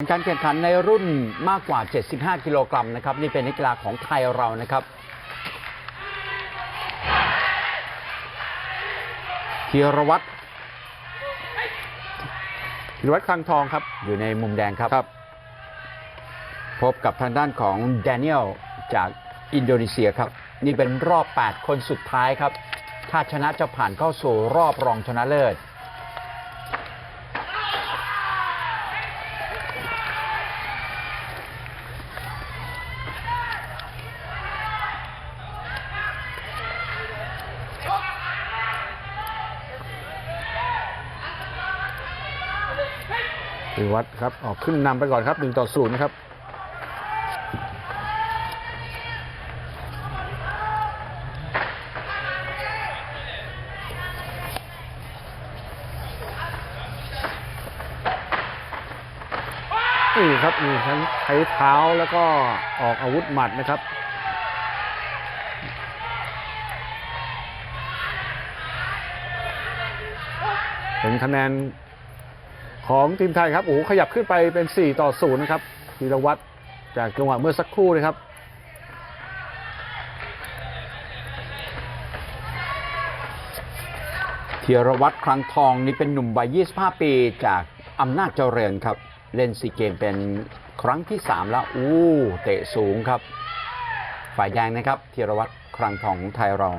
การแข่งขันในรุ่นมากกว่า 75 กิโลกรัมนะครับ นี่เป็นนักกีฬาของไทยเรานะครับ ธีรวัตรพิรวัตรคลังทองครับ อยู่ในมุมแดงครับครับพบกับทางด้านของแดเนียลจากอินโดนีเซียครับ นี่เป็นรอบ 8 คนสุดท้ายครับ ถ้าชนะจะผ่านเข้าสู่รอบรองชนะเลิศ พิวัตครับ ออกขึ้นนำไปก่อนครับ1ต่อ0นะครับนี่ครับนี่ทั้งใช้เท้าแล้วก็ออกอาวุธหมัดนะครับเป็นคะแนน ของทีมไทยครับโอ้โหขยับขึ้นไปเป็น 4 ต่อ0นะครับธีรวัตรจากจังหวะเมื่อสักครู่นะครับธีรวัตรครังทองนี่เป็นหนุ่มวัย 25 ปีจากอำนาจเจริญครับ เล่นซีเกมเป็นครั้งที่ 3 แล้ว อู้ เตะสูงครับ ฝ่ายแดงนะครับธีรวัตรครังทองของไทยเรา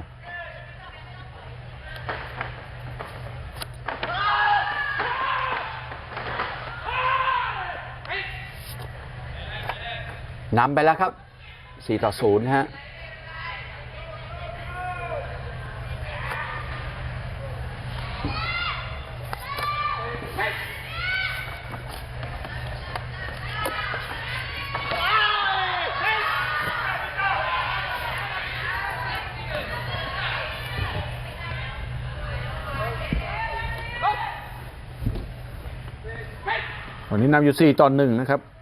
นำไปแล้วครับ 4 ต่อ 0 ฮะ วันนี้นำอยู่ 4 ต่อ 1 นะครับ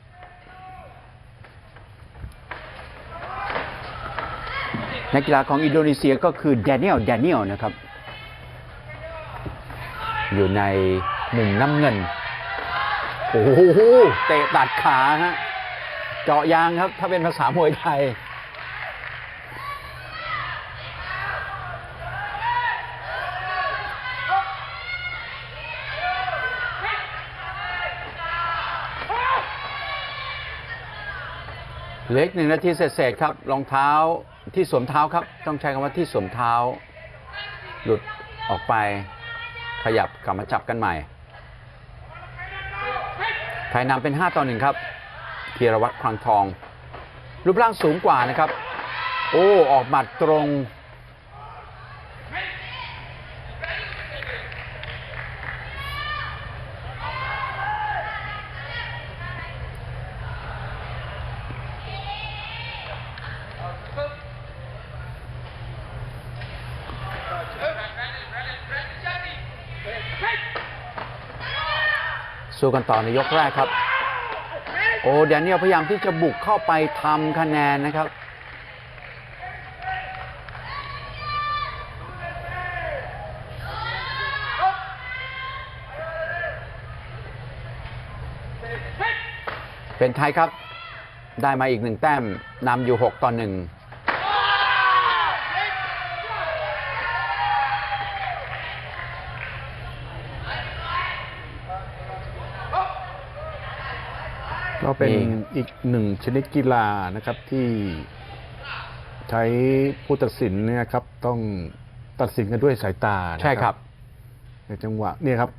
นักกีฬาของอินโดนีเซียก็คือแดเนียลแดเนียลนะครับ อยู่ในหนึ่งน้ำเงิน โอ้โห เตะตัดขาฮะ เจาะยางครับ ถ้าเป็นภาษามวยไทย เล็กหนึ่งนาทีเศษครับรองเท้าที่สวมเท้าครับ ต้องใช้คำว่าที่สวมเท้า หลุดออกไปขยับกลับมาจับกันใหม่ไทยนำเป็น 5 ต่อหนึ่งครับพีรวัตรคลังทอง รูปร่างสูงกว่านะครับ โอ้ ออกหมัดตรง สู้กันต่อในยกแรกครับ โอ้แดเนียลพยายามที่จะบุกเข้าไปทำคะแนนนะครับเป็นไทยครับ ได้มาอีกหนึ่งแต้มนำอยู่ 6 ต่อหนึ่ง ก็เป็นอีกหนึ่งชนิดกีฬานะครับที่ใช้ผู้ตัดสินเนี่ยครับต้องตัดสินกันด้วยสายตานะใช่ครับ ในจังหวะเนี่ยครับ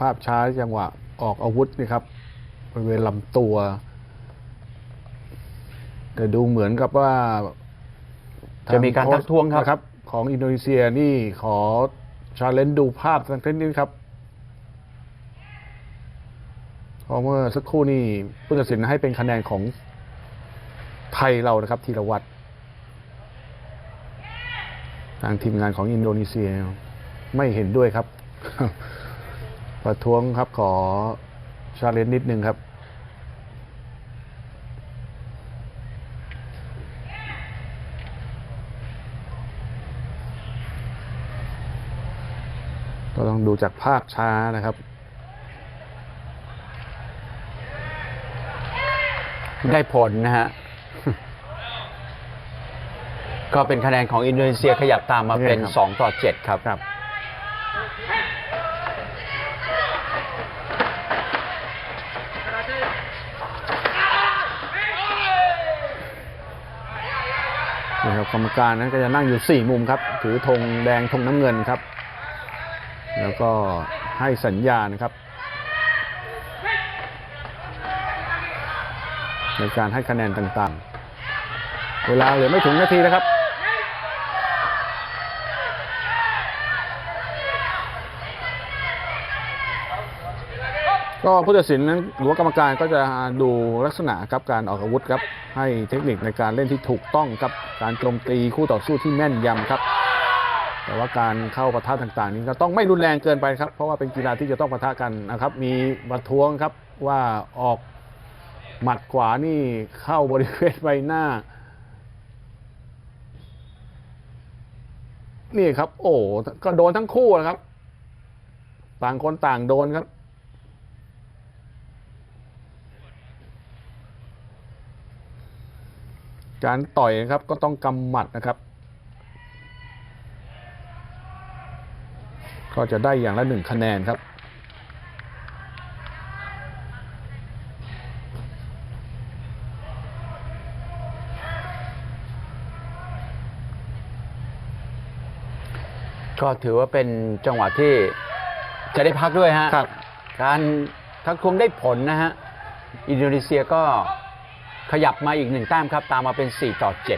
ภาพช้าจังหวะออกอาวุธนี่ครับบริเวณลำตัว แต่ดูเหมือนกับว่าจะมีการทักท้วงครับนะครับของอินโดนีเซียนี่ขอชาเลนจ์ดูภาพสักนิดนึงครับ เพราะเมื่อสักครู่นี่ผู้ตัดสินให้เป็นคะแนนของไทยเรานะครับธีรวัตรทางทีมงานของอินโดนีเซีย ไม่เห็นด้วยครับ ประท้วงครับขอชาเลนจ์นิดนึงครับก็ต้องดูจากภาพช้านะครับ ได้ผลนะฮะ ก็เป็นคะแนนของอินโดนีเซียขยับตามมาเป็นเนี่ยครับ2ต่อ 7 ครับครับนะครับกรรมการนั้นก็จะนั่งอยู่สี่มุมครับ ถือธงแดงธงน้ำเงินครับ แล้วก็ให้สัญญาณนะครับ ในการให้คะแนนต่างๆ เวลาเหลือไม่ถึงนาทีนะครับก็ผู้ตัดสินนั้นหรือว่ากรรมการก็จะดูลักษณะครับการออกอาวุธครับ ให้เทคนิคในการเล่นที่ถูกต้องครับการโจมตีคู่ต่อสู้ที่แม่นยำครับ แต่ว่าการเข้าปะทะต่างๆ นี้ก็ต้องไม่รุนแรงเกินไปครับ เพราะว่าเป็นกีฬาที่จะต้องปะทะกันนะครับ มีประท้วงครับว่าออก หมัดขวานี่เข้าบริเวณใบหน้า นี่ครับ โอ้ก็โดนทั้งคู่นะครับ ต่างคนต่างโดนครับการต่อยนะครับก็ต้องกำหมัดนะครับ ก็จะได้อย่างละหนึ่งคะแนนครับ ก็ถือว่าเป็นจังหวะที่จะได้พักด้วยฮะครับการทักทวงได้ผลนะฮะอินโดนีเซียก็ขยับมาอีกหนึ่งแต้มครับ ตามมาเป็น 4 ต่อ 7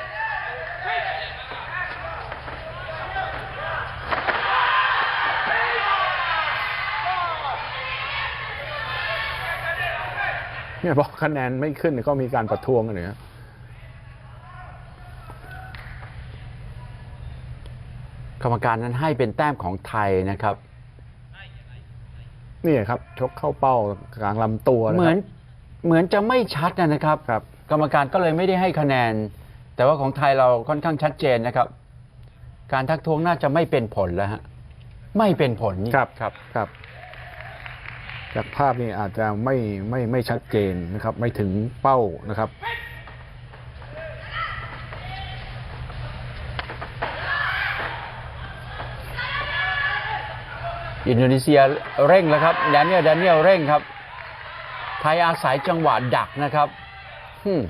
เนี่ยบอกคะแนนไม่ขึ้นก็มีการประท้วงกันเนี่ย กรรมการนั้นให้เป็นแต้มของไทยนะครับ นี่ครับชกเข้าเป้ากลางลำตัวนะเหมืคอนรับเหมือนจะไม่ชัดนะครับ ครับ กรรมการก็เลยไม่ได้ให้คะแนน แต่ว่าของไทยเราค่อนข้างชัดเจนนะครับ การทักท้วงน่าจะไม่เป็นผลแล้วฮะไม่เป็นผลครับครับครับ จากภาพนี่อาจจะไม่ไม่ไม่ชัดเจนนะครับ ไม่ถึงเป้านะครับ อินโดนีเซียเร่งแล้วครับแดเนียลแดเนียลเร่งครับ ไทยอาศัยจังหวะดักนะครับฮึม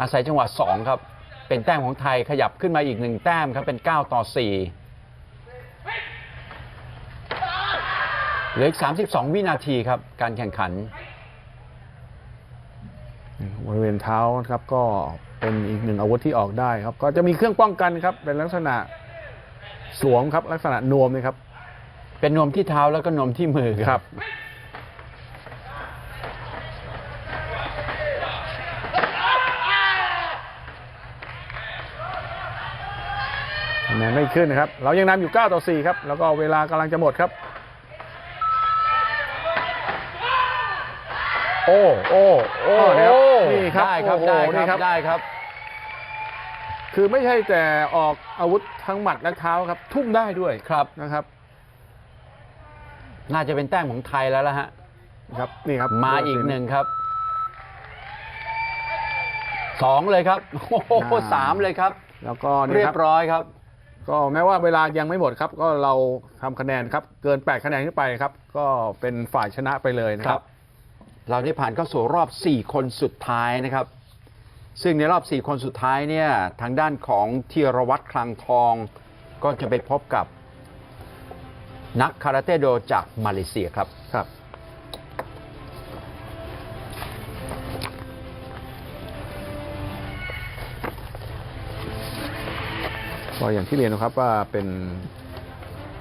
อาศัยจังหวะสองครับ เป็นแต้มของไทยขยับขึ้นมาอีกหนึ่งแต้มครับ เป็น 9 ต่อ 4 เหลืออีก 32 วินาทีครับ การแข่งขันบริเวณเท้านะครับก็เป็นอีกหนึ่งอาวุธที่ออกได้ครับ ก็จะมีเครื่องป้องกันครับ เป็นลักษณะสวมครับ ลักษณะนวมนะครับ เป็นนวมที่เท้าแล้วก็นวมที่มือครับ คะแนนไม่ขึ้นนะครับ เรายังนำอยู่ 9 ต่อ 4 ครับ แล้วก็เวลากำลังจะหมดครับ โอ้โอ้โอ้นะครับโอ้นี่ครับได้ครับ โอ้โหได้นี่คครัรับบได้ครับ คือไม่ใช่แต่ออกอาวุธทั้งหมัดและเท้าครับ ทุ่มได้ด้วยครับ นะครับ น่าจะเป็นแต้มของไทยแล้วละฮะครับนี่ครับมาอีกหนึ่งครับสองเลยครับโอ้โหสามเลยครับ แล้วก็นี่เรียครับบร้อยครับ ก็แม้ว่าเวลายังไม่หมดครับ ก็เราทำคะแนนครับ เกิน 8 คะแนนขึ้นไปครับ ก็เป็นฝ่ายชนะไปเลยนะคครัรับบเราได้ผ่านเข้าสู่รอบ 4 คนสุดท้ายนะครับ ซึ่งในรอบ 4 คนสุดท้ายเนี่ยทางด้านของธีรวัตรคลังทอง ก็จะไปพบกับ นักคาราเต้โดจากมาเลเซียครับครับก็อย่างที่เรียนนะครับว่าเป็น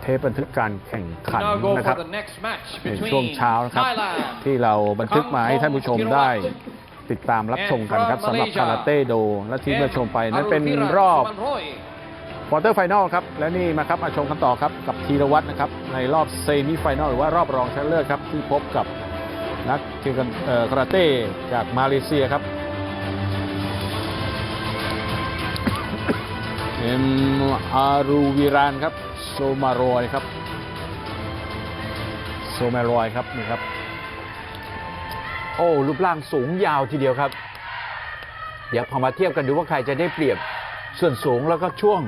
เทปบันทึกการแข่งขัน Now go นะครับ for the next match ใน between ช่วงเช้านะครับ Thailand ที่เราบันทึกมาให้ท่านผู้ชมได้ติดตามรับชมกันครับสำหรับคาราเต้โด และที่เมื่อชมไปนั้นเป็นรอบ ควอเตอร์ไฟนอลครับ และนี่มาครับมาชมกันต่อครับ กับธีรวัตรนะครับ ในรอบเซมิไฟนอลหรือว่ารอบรองชนะเลิศครับ ที่พบกับนักเทควันคาราเต้จากมาเลเซียครับเอ็มอารูวิรานครับ โซมารอยครับ โซมารอยครับนี่ครับ โอ้รูปร่างสูงยาวทีเดียวครับ เดี๋ยวพอมาเทียบกันดูว่าใครจะได้เปรียบส่วนสูงแล้วก็ช่วง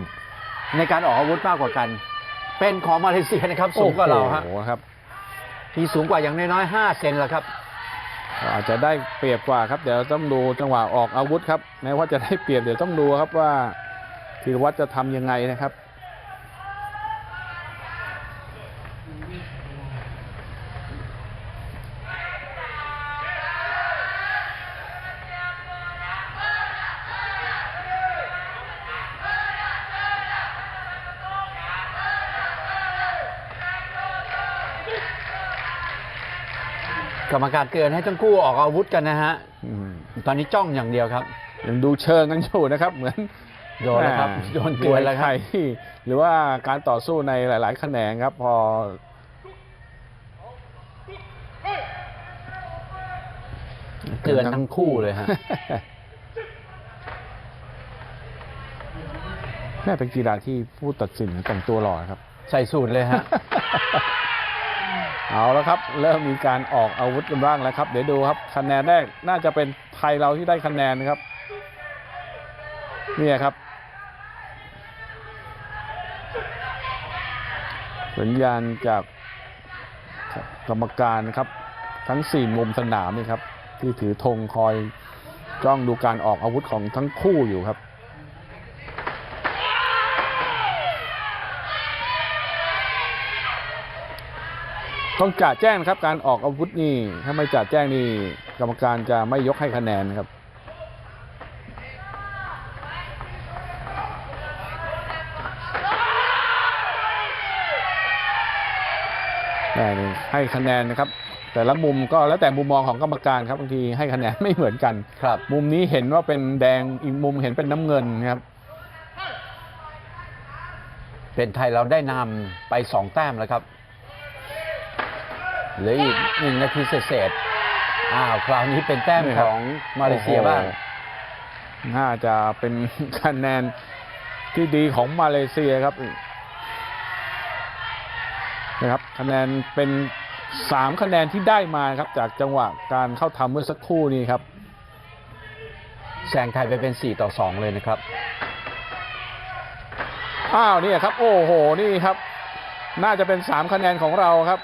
ในการออกอาวุธมากกว่ากัน เป็นของมาเลเซียนะครับ สูงกว่าเราฮะโอ้โหครับมีสูงกว่าอย่างน้อยๆ5เซนแล้วครับ อาจจะได้เปรียบกว่าครับ เดี๋ยวต้องดูจังหวะออกอาวุธครับแม้ว่าจะได้เปรียบเดี๋ยวต้องดูครับว่าธีรวัตรจะทำยังไงนะครับ รรมการเตือนให้ทั้งคู่ออกอาวุธกันนะฮะอืมตอนนี้จ้องอย่างเดียวครับ ยังดูเชิงกันอยู่นะครับ เหมือนโดนแล้วครับแหม่โดนเตือนแล้วมยคไทรับยหรือว่าการต่อสู้ในหลาย ๆ แขนงครับ พอ เตือนทั้งคู่เลยฮะแม่เป็นกีฬาที่ผู้ตัดสินแต่งตัวหล่อครับ ใส่สูตรเลยฮะ เอาแล้วครับ เริ่มมีการออกอาวุธกันบ้างแล้วครับ เดี๋ยวดูครับคะแนนแรกน่าจะเป็นไทยเราที่ได้คะแนนนะครับเนี่ยครับสัญญาณจากกรรมการครับ ทั้งสี่มุมสนามนี่ครับ ที่ถือธงคอยจ้องดูการออกอาวุธของทั้งคู่อยู่ครับ ต้องจ่าแจ้งนะครับการออกอาวุธนี่ถ้าไม่จ่าแจ้งนี่กรรมการจะไม่ยกให้คะแนนครับแต่นี่ให้คะแนนนะครับ แต่ละมุมก็แล้วแต่มุมมองของกรรมการครับบางทีให้คะแนนไม่เหมือนกันครับ มุมนี้เห็นว่าเป็นแดงอีกมุมเห็นเป็นน้ำเงินนะครับ เป็นไทยเราได้นำไปสองแต้มแล้วครับ เหลืออีกหนึ่งนาทีเศษๆอ้าวคราวนี้เป็นแต้มนี่ขครับองมาเลเซียบ้างโอ้โหน่าจะเป็นคะแนนที่ดีของมาเลเซียครับนะครับคะแนนเป็นสามคะแนนที่ได้มาครับ จากจังหวะการเข้าทำเมื่อสักครู่นี้ครับแซงไทยไปเป็น4ต่อ2เลยนะครับอ้าวนี่ครับ โอ้โหนี่ครับ น่าจะเป็นสามคะแนนของเราครับ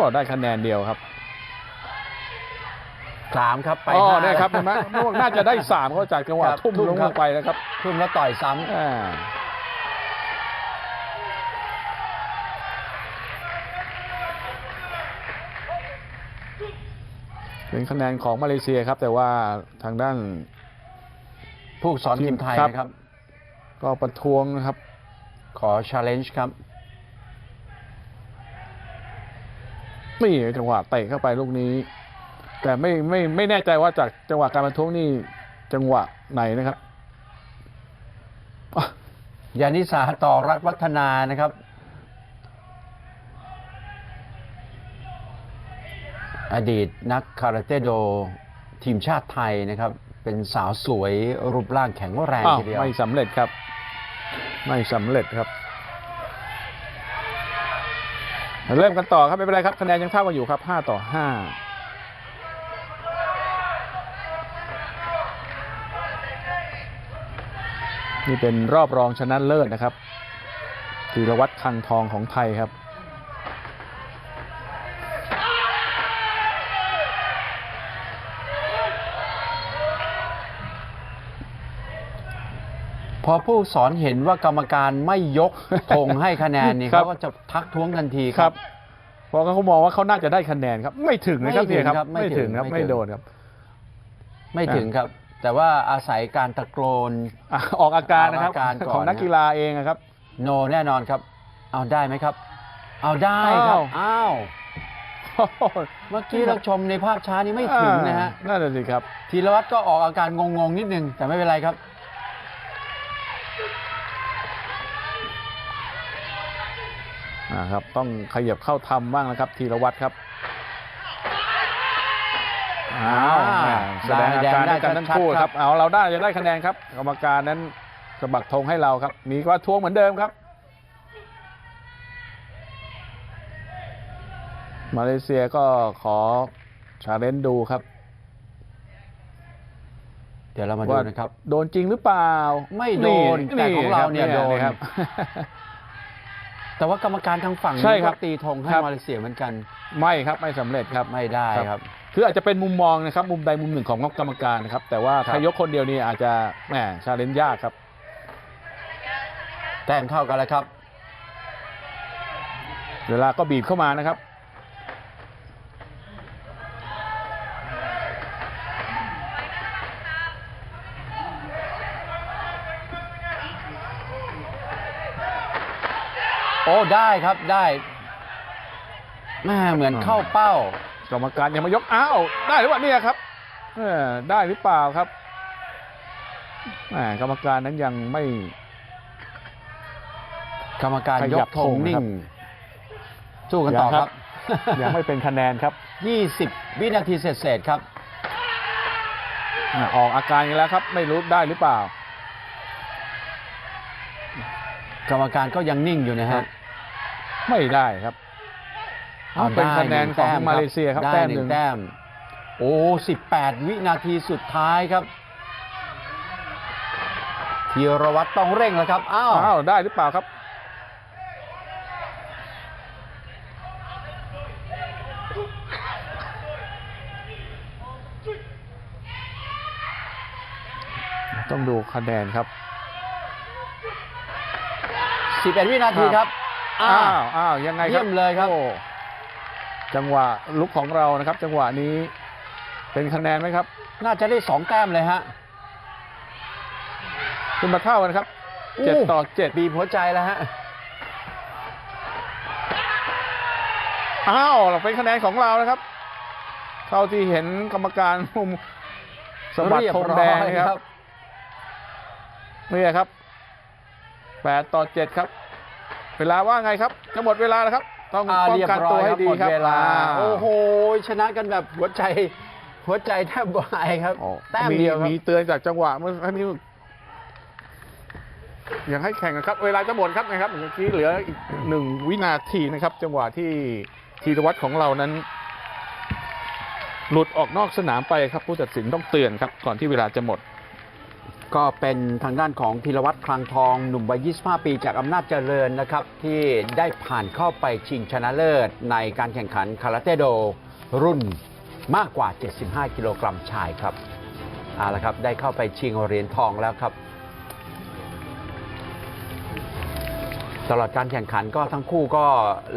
บอกได้คะแนนเดียวครับสามครับไปอ๋อห้าได้ครับเห็นไหมน่าจะได้สามเขาจากจังหวะครับทุ่มทุ่มลงครับ ไปแล้วครับทุ่มแล้วต่อยซ้ำอ่าเป็นคะแนนของมาเลเซียครับ แต่ว่าทางด้านผู้สอนทีมไทยครับ นะครับ ก็ประท้วงนะครับ ขอ challenge ครับ นี่จังหวะเตะเข้าไปลูกนี้ แต่ไม่ไม่ไม่แน่ใจว่าจากจังหวะการประท้วงนี่จังหวะไหนนะครับอะยานิสาต่อรัฐวัฒนานะครับอดีตนักคาราเต้โดทีมชาติไทยนะครับ เป็นสาวสวยรูปร่างแข็งแรงอ้าวทีเดียว ไม่สำเร็จครับ ไม่สำเร็จครับ เริ่มกันต่อครับไม่เป็นไรครับคะแนนยังเท่ากันอยู่ครับ5ต่อ5นี่เป็นรอบรองชนะเลิศนะครับธีรวัตรคังทองของไทยครับ พอผู้สอนเห็นว่ากรรมการไม่ยกธงให้คะแนนนี่ครับ เขาก็จะทักท้วงทันทีคครัรับ บ เพราะเขามองว่าเขาน่าจะได้คะแนนครับ ไม่ถึงนะครับไม่ถึงเนี่ยครับครับไม่ไม่ถึถึงงครับไม่ไม่ถึงโดนครับ ไม่ถึงครับ แต่ว่าอาศัยการตะโกน อะออกอาการนะครับ ออกอาการก่อน ของนักกีฬาเองนะครับ โนแน่นอนครับ เอาได้ไหมครับ เอาได้ครับอ้าว อ้าวเมื่อกี้เราชมในภาพช้านี้ไม่ถึงนะฮะนั่นแหละสิครับ ธีรวัตรก็ออกอาการงงๆนิดนึงแต่ไม่เป็นไรครับ อ่าครับต้องขยับเข้าทำบ้างนะครับธีรวัตรครับอ้าวแหม่แสดงอาการด้วยกันทั้งคู่ครับเอาเราได้จะได้คะแนนครับกรรมการนั้นสะบักธงให้เราครับ มีว่าทวงเหมือนเดิมครับ มาเลเซียก็ขอชาเลนจ์ดูครับ เดี๋ยวเรามาดูว่านะครับ โดนจริงหรือเปล่า ไม่โดน แต่ของเราเนี่ยโดนครับ แต่ว่ากรรมการทางฝั่งใช่นี้ครับก็ตีธงให้ครับ มาเลเซียเหมือนกันไม่ครับไม่สำเร็จครับ ไม่ได้ครับ คืออาจจะเป็นมุมมองนะครับมุมใดมุมหนึ่งของกรรมการนะครับ แต่ว่าครับ ถ้ายกคนเดียวนี่อาจจะแหมชาเลนจ์ยากครับ แต้มเท่ากันแล้วครับ เวลาก็บีบเข้ามานะครับ โอ้ได้ครับได้แม่เหมือนเข้าเป้า กรรมการยังมายกอ้าวได้หรือเปล่าเนี่ยครับเออได้หรือเปล่าครับแหมกรรมการนั้นยังไม่ กรรมการขยยักบธงธงนิ่ครังบสู้กันต่อครับ ยังไม่เป็นคะแนนครับ20 วินาทีเศษๆครับ อะออกอาการกันแล้วครับ ไม่รู้ได้หรือเปล่า กรรมการก็ยังนิ่งอยู่นะครัฮะบ ไม่ได้ครับเอาเป็นคะแนนของมาเลเซียครับได้แต้มหหนึ่นึ่งงแต้ม โอ้18วินาทีสุดท้ายครับธีรวัตรต้องเร่งแล้วครับ อ้าวอ้าวได้หรือเปล่าครับ ต้องดูคะแนนครับ 11 วินาทีครับ อ้าอ้าววอ้าวยังไงครับเยี่ยมเลยครับ โอ้จังหวะลุกของเรานะครับ จังหวะนี้เป็นคะแนนไหมครับ น่าจะได้2แต้มเลยฮะขึ้นมาเท่ากันครับอู้เจ็ดต่อเจ็ดบีบหัวใจแล้วฮะอ้าวเราเป็นคะแนนของเรานะครับ เท่าที่เห็นกรรมการมุมสมบัติเรียบธงร้แดอยงนะครับนี่ครับแปดต่อเจ็ดครับ เวลาว่าไงครับจะหมดเวลาแล้วครับ ต้องอ่าป้องเรียบกันร้อตัวยคให้รับดีหมดครับเวลาอ่โอ้โห ชนะกันแบบหัวใจ หัวใจแทบวายครับโอ้แต้มมีเดียวครับมีเตือนจากจังหวะเมื่อสักนี้อยากให้แข่งกันครับ เวลาจะหมดครับนะครับเมื่อกี้เหลืออีกหนึ่งวินาทีนะครับ จังหวะที่ธีรวัตรของเรานั้น หลุดออกนอกสนามไปครับ ผู้ตัดสินต้องเตือนครับ ก่อนที่เวลาจะหมด ก็เป็นทางด้านของธีรวัตรคลังทองหนุ่มวัย 25 ปีจากอำนาจเจริญนะครับ ที่ได้ผ่านเข้าไปชิงชนะเลิศ ในการแข่งขันคาราเต้โด รุ่นมากกว่า 75 กิโลกรัมชายครับเอาละครับ ได้เข้าไปชิงเหรียญทองแล้วครับ ตลอดการแข่งขันก็ทั้งคู่ก็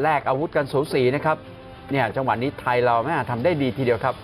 แลกอาวุธกันสูสีนะครับเนี่ยจังหวะนี้ไทยเราแม่ทำได้ดีทีเดียวครับ